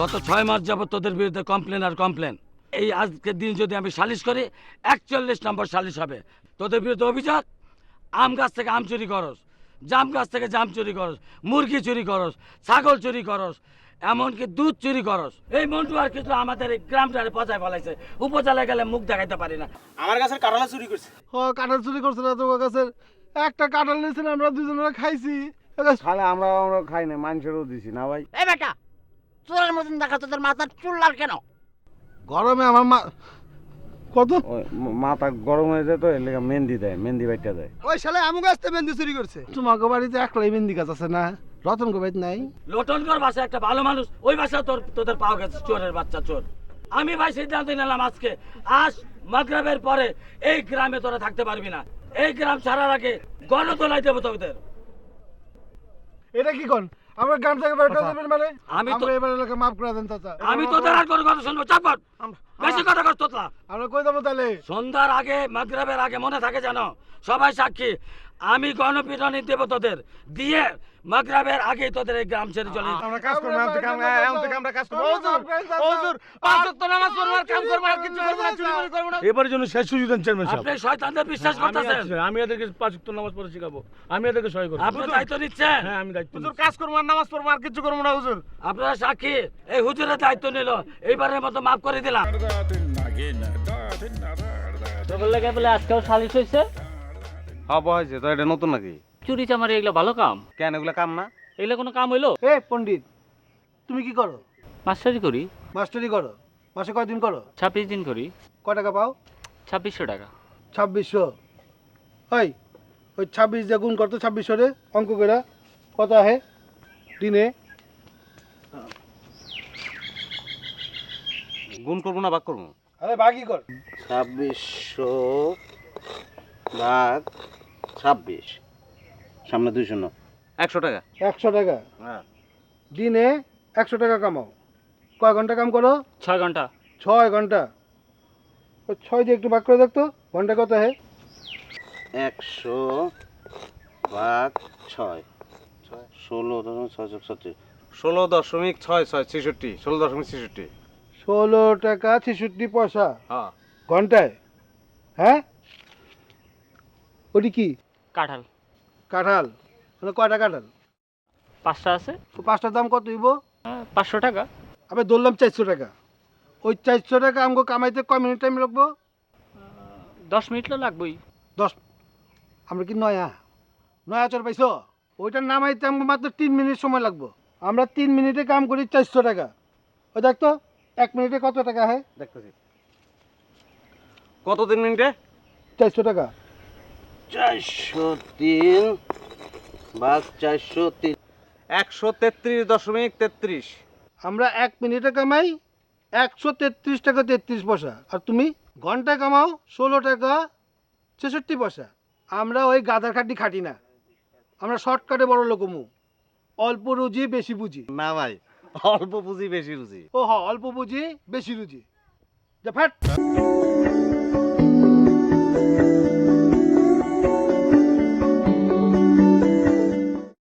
গত ছয় মাস যাবত তোদের বিরুদ্ধে কমপ্লেন আর কমপ্লেন এই আজকের দিন যদি আমি সালিশ করি একচল্লিশ নম্বর সালিশ হবে। তোদের বিরুদ্ধে অভিযোগ? আম গাছ থেকে আম চুরি করস জাম গাছ থেকে জাম চুরি করস মুরগি চুরি করস ছাগল চুরি করস এমনকি দুধ চুরি করস। এই মন্টু আর কিছু আমাদের এই গ্রামটারে পচায় ফেলাইছে। উপজেলায় গেলে মুখ দেখাইতে পারি না। আমার কাছে কাঁঠালা চুরি করছে। ও কাঁঠাল চুরি করছে না তোমার কাছে একটা কাঁঠাল নিয়েছিল আমরা দুজনে খাইছি। খালে আমরা আমরা খাই না মানুষেরও দিছি না ভাই। এই বেটা চোরের মতন দেখা তোদের মাথার চুল লাল কেন? গরমে আমার মা কত? মাথা গরম হয়ে যায় তো এর লেগে মেহেন্দি দেয় মেহেন্দি বাইটটা দেয়। ওই শালে আমু গাছ থেকে মেহেন্দি চুরি করছে। তোমাকে বাড়িতে একলাই মেহেন্দি গাছ আছে না? রতন গো বাড়িতে নাই? লোটনগর বাসা একটা ভালো মানুষ ওই বাসা তোর তোদের পাওয়া গেছে চোরের বাচ্চা চোর। আমি ভাই সিদ্ধান্ত নিলাম আজকে আজ মাগরাবের পরে এই গ্রামে তোরা থাকতে পারবি না। এই গ্রাম ছাড়ার আগে গণতলায় দেবো তোদের। এটা কি কোন? আমরা গ্রাম থেকে বের করে দেবেন মানে? আমি তো- এবার এলাকা মাফ করে দেন চাচা। আমি তোদের আর কোনো কথা শুনব বেশি কথা কর তোতলা। আমরা কই দেবো তাহলে? সন্ধ্যার আগে মাগরাবের আগে মনে থাকে জানো সবাই সাক্ষী। আমি গণপিটনি দেবো তোদের। দিয়ে মাগরাবের আগে তোদের এই গ্রাম ছেড়ে চলে আমরা কাজ করব আমরা এখন থেকে আমরা কাজ করব। হুজুর হুজুর পাঁচ ওয়াক্ত নামাজ পড়ব আর কাম করব আর কিছু করব না চুরি করে করব না। এবারের জন্য শেষ সুযোগ দেন চেয়ারম্যান সাহেব। আপনি শয়তানদের বিশ্বাস করতেছেন? আমি এদেরকে পাঁচ ওয়াক্ত নামাজ পড়ে শেখাবো। আমি এদেরকে সহায় করব। আপনি দায়িত্ব নিচ্ছেন? হ্যাঁ আমি দায়িত্ব হুজুর কাজ করব আর নামাজ পড়ব আর কিছু করব না হুজুর। আপনারা সাক্ষী এই হুজুরের দায়িত্ব নিল। এইবারের মতো মাফ করে দিলাম। তোর বলে আজকেও সালিশ হব হয়েছে। তো এটা নতুন নাকি? চুরি চামারি এগুলো ভালো কাম? কেন এগুলো কাম না? এগুলো কোনো কাম হইল? এ পণ্ডিত তুমি কি করো? মাস্টারি করি। মাস্টারি করো? মাসে কয়দিন করো? ছাব্বিশ দিন করি। কয় টাকা পাও? ছাব্বিশশো টাকা। ছাব্বিশশো। ওই ওই ছাব্বিশ দিয়ে গুণ করতো ছাব্বিশশো রে অঙ্ক করে কত আহে? দিনে? গুণ করব না ভাগ করব? আরে বাকি কর। ছাব্বিশশো ভাগ ছাব্বিশ। সামনে দুই শূন্য। একশো টাকা। একশো টাকা? হ্যাঁ। দিনে একশো টাকা কামাও। কয় ঘণ্টা কাম করো? ছয় ঘণ্টা। ছয় ঘণ্টা। ওই ছয় দিয়ে একটু ভাগ করে দেখতো ঘণ্টা কত আহে একশো ভাগ ছয়। ছয় ষোলো দশমিক ছয় ছয় ষোলো দশমিক ছয় ছয় ছেষট্টি। ষোলো দশমিক ছেষট্টি। ষোলো টাকা ছেষট্টি পয়সা। হ্যাঁ। ঘন্টায়। হ্যাঁ? ওটি কি? কাঁঠাল। কাঁঠাল? মানে কয়টা কাঁঠাল? পাঁচটা আছে। তো পাঁচটার দাম কত হইব? হ্যাঁ, পাঁচশো টাকা। আমি ধরলাম চারশো টাকা। ওই চারশো টাকা আমাকে কামাইতে কয় মিনিট টাইম লাগবো? দশ মিনিট তো লাগবেই। দশ আমরা কি নয়া? নয়া চর পাইছো? ওইটার নামাইতে আমাকে মাত্র তিন মিনিট সময় লাগবো। আমরা তিন মিনিটে কাম করি চারশো টাকা। ওই দেখতো এক মিনিটে কত টাকা হয়? দেখতেছি। কত তিন মিনিটে? চারশো টাকা। চারশো তিন ভাগ চারশো তিন। একশো তেত্রিশ দশমিক তেত্রিশ। আমরা এক মিনিটে কামাই একশো তেত্রিশ টাকা তেত্রিশ পয়সা। আর তুমি ঘন্টায় কামাও ষোলো টাকা ছেষট্টি পয়সা। আমরা ওই গাদার খাটি খাটি না। আমরা শর্টকাটে বড় লোকমু অল্প রুজি বেশি বুঝি না ভাই অল্প পুঁজি বেশি রুজি। ও হ অল্প বুঝি বেশি রুজি। যা ফ্যাট।